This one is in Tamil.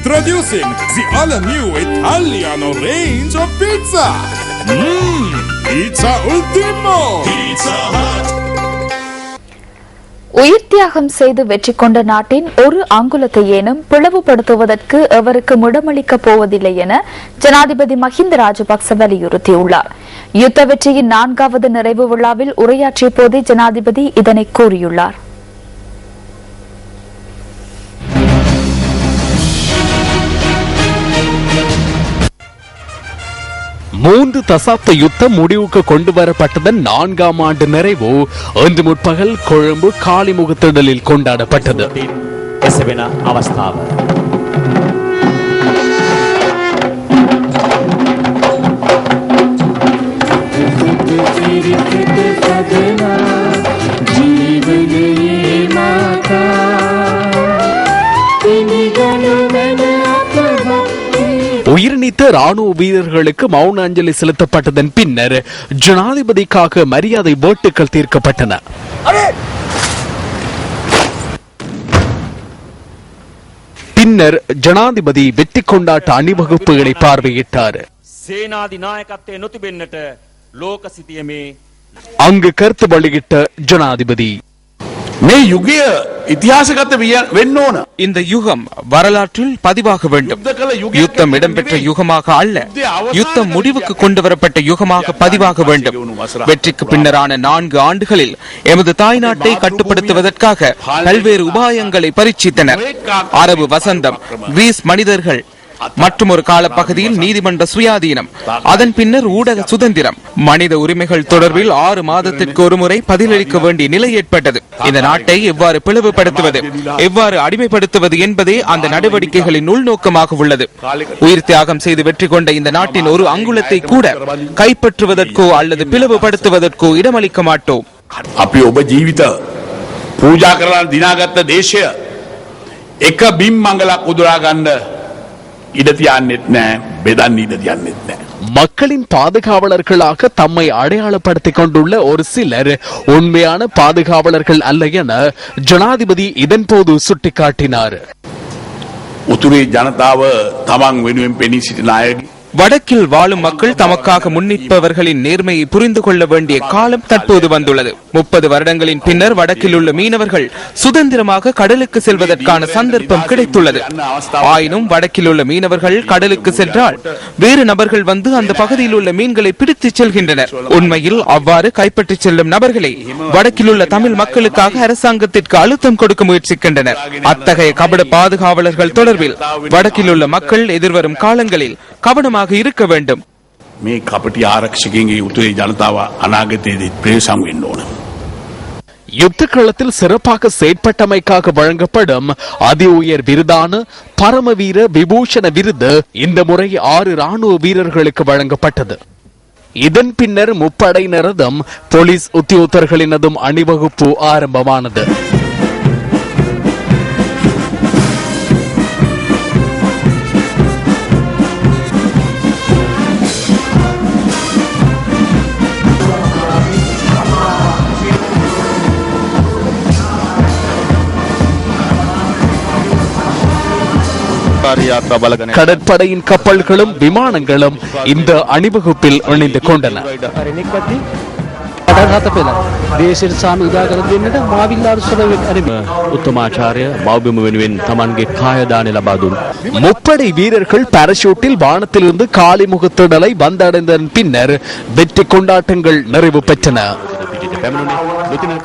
Introducing the all-new Italiano range of pizza. Mmm, Pizza Ultimo. Pizza Hut. உயிர் தியாகம் செய்து வெற்றி கொண்ட நாட்டின் ஒரு அங்குலத்தை ஏனும் பிளவுபடுத்துவதற்கு அவருக்கு முடமளிக்கப் போவதில்லை என ஜனாதிபதி மஹிந்த ராஜபக்ச வலியுறுத்தியுள்ளார் யுத்த வெற்றியின் நான்காவது நிறைவு விழாவில் உரையாற்றிய போதே ஜனாதிபதி இதனை கூறியுள்ளார் மூன்று தசாப்த யுத்தம் முடிவுக்கு கொண்டு வரப்பட்டதன் நான்காம் ஆண்டு நிறைவு இன்று முற்பகல் கொழும்பு காளிமுகத்திடலில் கொண்டாடப்பட்டது. ஜீவனையே மாதா உயிர் ராணுவ வீரர்களுக்கு மௌன அஞ்சலி செலுத்தப்பட்டதன் பின்னர் ஜனாதிபதிக்காக மரியாதை ஓட்டுகள் தீர்க்கப்பட்டன. பின்னர் ஜனாதிபதி வெற்றி கொண்டாட்ட அணிவகுப்புகளை பார்வையிட்டார். சேனாதி நாயகத்தை நொத்துபென்னட்ட லோக சித்தியமே. அங்கு கருத்து வெளியிட்ட ஜனாதிபதி. මේ යුගය இந்த யுகம் வரலாற்றில் பதிவாக வேண்டும். யுத்தம் இடம்பெற்ற யுகமாக அல்ல. யுத்தம் முடிவுக்கு கொண்டு வரப்பட்ட யுகமாக பதிவாக வேண்டும். வெற்றிக்கு பின்னரான நான்கு ஆண்டுகளில் எமது தாய்நாட்டை கட்டுப்படுத்துவதற்காக பல்வேறு உபாயங்களை பரீட்சித்தனர். அரபு வசந்தம் கிரீஸ் மனிதர்கள் மற்றும் ஒரு காலப்பகுதியில் நீதிமன்ற சுயாதீனம் அதன் பின்னர் ஊடக சுதந்திரம் மனித உரிமைகள் தொடர்பில் ஆறு மாதத்திற்கு ஒருமுறை பதிலளிக்க வேண்டிய நிலை ஏற்பட்டது இந்த நாட்டை எவ்வாறு பிளவுபடுத்துவது எவ்வாறு அடிமைப்படுத்துவது என்பதே அந்த நடவடிக்கைகளின் உள்நோக்கமாக உள்ளது உயிர் தியாகம் செய்து வெற்றி கொண்ட இந்த நாட்டின் ஒரு அங்குலத்தை கூட கைப்பற்றுவதற்கோ அல்லது பிளவுபடுத்துவதற்கோ இடமளிக்க மாட்டோம் අපි ඔබ ජීවිත පූජා කරලා දිනාගත්ත දේශය එක බිම් මංගලක් උදුරාගන්න ඉඩ තියන්නෙත් නෑ බෙදන්න ඉඩ තියන්නෙත් නෑ. மக்களின் பாதுகாவலர்களாக தம்மை அடையாளப்படுத்திக் கொண்டுள்ள ஒரு சிலர் உண்மையான பாதுகாவலர்கள் அல்ல என ஜனாதிபதி இதன்போது சுட்டிக்காட்டினார் උතුරේ ජනතාව තමන් වෙනුවෙන් පෙනී සිටින අයගේ வடக்கில் வாழும் மக்கள் தமக்காக முன்னிற்பவர்களின் நேர்மையை புரிந்து கொள்ள வேண்டிய காலம் தற்போது வந்துள்ளது. முப்பது வருடங்களின் பின்னர் வடக்கில் உள்ள மீனவர்கள் சுதந்திரமாக கடலுக்கு செல்வதற்கான சந்தர்ப்பம் கிடைத்துள்ளது. ஆயினும் வடக்கில் உள்ள மீனவர்கள் கடலுக்கு சென்றால் வேறு நபர்கள் வந்து அந்த பகுதியில் உள்ள மீன்களை பிடித்துச் செல்கின்றனர். உண்மையில் அவ்வாறு கைப்பற்றிச் செல்லும் நபர்களை வடக்கில் உள்ள தமிழ் மக்களுக்காக அரசாங்கத்திற்கு அழுத்தம் கொடுக்க முயற்சிக்கின்றனர். அத்தகைய கபட பாதுகாவலர்கள் தொடர்பில் வடக்கில் உள்ள மக்கள் எதிர்வரும் காலங்களில் கவனமாக இருக்க வேண்டும் මේ කපටි ආරක්ෂකගේ උතුරේ ජනතාව අනාගතයේදී ප්‍රේසම් වෙන්න ඕන. யுத்த களத்தில் சிறப்பாக செயற்பட்டமைக்காக வழங்கப்படும் அதி உயர் விருதான பரமவீர விபூஷண விருது இந்த முறை ஆறு ராணுவ வீரர்களுக்கு வழங்கப்பட்டது இதன் பின்னர் முப்படையினரதும் போலீஸ் உத்தியோகத்தர்களினதும் அணிவகுப்பு ஆரம்பமானது கடற்படையின் கப்பல்களும் விமானங்களும் இந்த அணிவகுப்பில் இணைந்து கொண்டன අඩරහත පෙළ දේශයට සාම උදා කර දෙන්නට මාවිල්ලාරු සොරවෙන් අරම උත්තමාචාරය බෞබිම වෙනුවෙන් තමන්ගේ කායදානය ලබා දුන්. முப்படை வீரர்கள் பாராசூட்டில் வானத்திலிருந்து காளிமுகத்திடலை வந்தடைந்ததன் பின்னர் வெற்றி கொண்டாட்டங்கள் நிறைவு பெற்றன පිටිට පැමිණුණේ